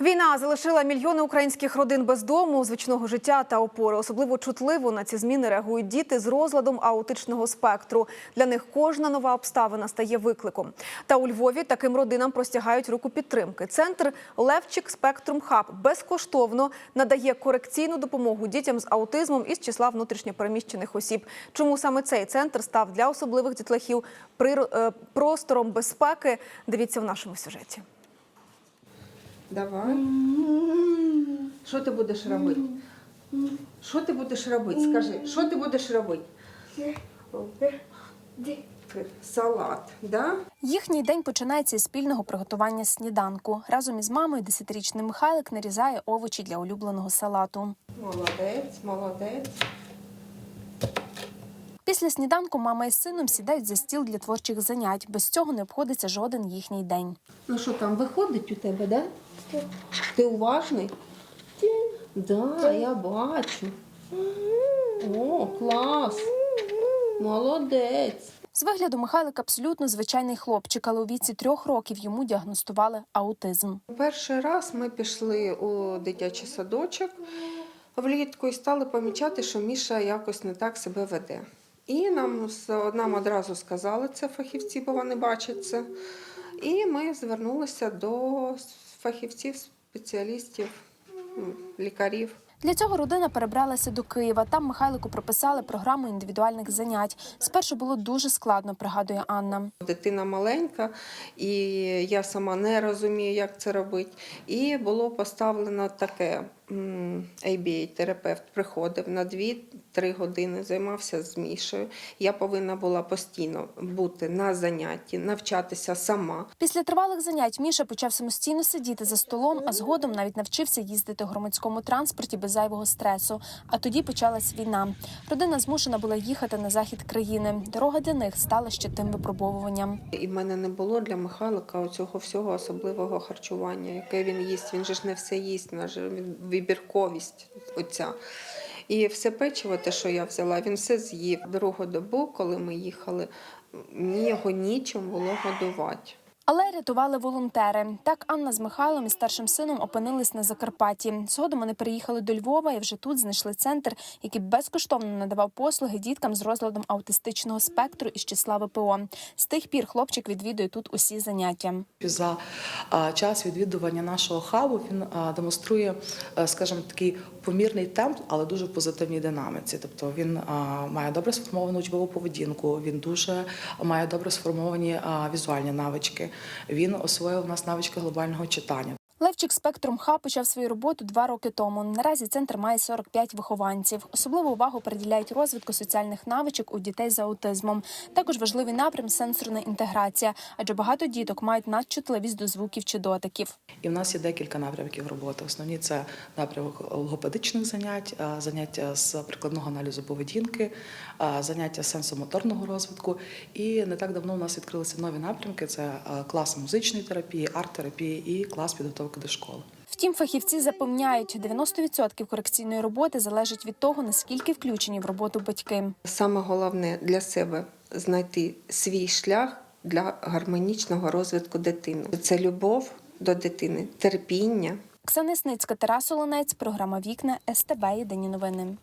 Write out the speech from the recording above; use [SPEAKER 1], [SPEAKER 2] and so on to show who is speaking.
[SPEAKER 1] Війна залишила мільйони українських родин без дому, звичного життя та опори. Особливо чутливо на ці зміни реагують діти з розладом аутичного спектру. Для них кожна нова обставина стає викликом. Та у Львові таким родинам простягають руку підтримки. Центр Левчик Спектрум Хаб безкоштовно надає корекційну допомогу дітям з аутизмом із числа внутрішньопереміщених осіб. Чому саме цей центр став для особливих дітлахів е, простором безпеки? Дивіться в нашому сюжеті.
[SPEAKER 2] Давай. Що ти будеш робити? Що ти будеш робити? Скажи, що ти будеш робити? Салат, да?
[SPEAKER 3] Їхній день починається із спільного приготування сніданку. Разом із мамою десятирічний Михайлик нарізає овочі для улюбленого салату.
[SPEAKER 2] Молодець, молодець.
[SPEAKER 3] Після сніданку мама із сином сідають за стіл для творчих занять. Без цього не обходиться жоден їхній день.
[SPEAKER 2] Ну що там виходить у тебе, да? Ти уважний? Да, я бачу. О, клас. Молодець.
[SPEAKER 3] З вигляду Михайлик абсолютно звичайний хлопчик, але у віці трьох років йому діагностували аутизм.
[SPEAKER 2] Перший раз ми пішли у дитячий садочок влітку і стали помічати, що Міша якось не так себе веде. І нам, нам одразу сказали це фахівці, бо вони бачать це. І ми звернулися до фахівців, спеціалістів, лікарів.
[SPEAKER 3] Для цього родина перебралася до Києва. Там Михайлику прописали програму індивідуальних занять. Спершу було дуже складно, пригадує Анна.
[SPEAKER 2] Дитина маленька, і я сама не розумію, як це робити. І було поставлено таке: ABA-терапевт приходив на 2-3 години, займався з Мішею. Я повинна була постійно бути на занятті, навчатися сама.
[SPEAKER 3] Після тривалих занять Міша почав самостійно сидіти за столом, а згодом навіть навчився їздити у громадському транспорті без зайвого стресу. А тоді почалась війна. Родина змушена була їхати на захід країни. Дорога для них стала ще тим випробовуванням.
[SPEAKER 2] І в мене не було для Михайлика оцього всього особливого харчування, яке він їсть. Він же ж не все їсть, він- вибірковість оця. І все печиво, те, що я взяла, він все з'їв. Другу добу, коли ми їхали, мені його нічим було годувати.
[SPEAKER 3] Але рятували волонтери. Так Анна з Михайлом і старшим сином опинились на Закарпатті. Згодом вони переїхали до Львова і вже тут знайшли центр, який безкоштовно надавав послуги діткам з розладом аутистичного спектру із числа ВПО. З тих пір хлопчик відвідує тут усі заняття.
[SPEAKER 4] За час відвідування нашого хабу він демонструє, е, скажімо, такий помірний темп, але дуже позитивній динаміці. Тобто він має добре сформовану учбову поведінку, він дуже має добре сформовані візуальні навички. Він освоїв у нас навички глобального читання.
[SPEAKER 3] Левчик Спектрум Ха почав свою роботу два роки тому. Наразі центр має 45 вихованців. Особливу увагу приділяють розвитку соціальних навичок у дітей з аутизмом. Також важливий напрям сенсорна інтеграція, адже багато діток мають надчутливість до звуків чи дотиків.
[SPEAKER 4] І в нас є декілька напрямків роботи. Основні це напрямок логопедичних занять, заняття з прикладного аналізу поведінки, заняття сенсомоторного розвитку. І не так давно у нас відкрилися нові напрямки: це клас музичної терапії, арт-терапії і клас підготовки до школи.
[SPEAKER 3] Втім, фахівці запевняють, 90% корекційної роботи залежить від того, наскільки включені в роботу батьки.
[SPEAKER 2] Саме головне для себе знайти свій шлях для гармонічного розвитку дитини. Це любов до дитини, терпіння.
[SPEAKER 3] Оксана Сницька, Тарас Олонець, програма Вікна СТБ. Єдині новини.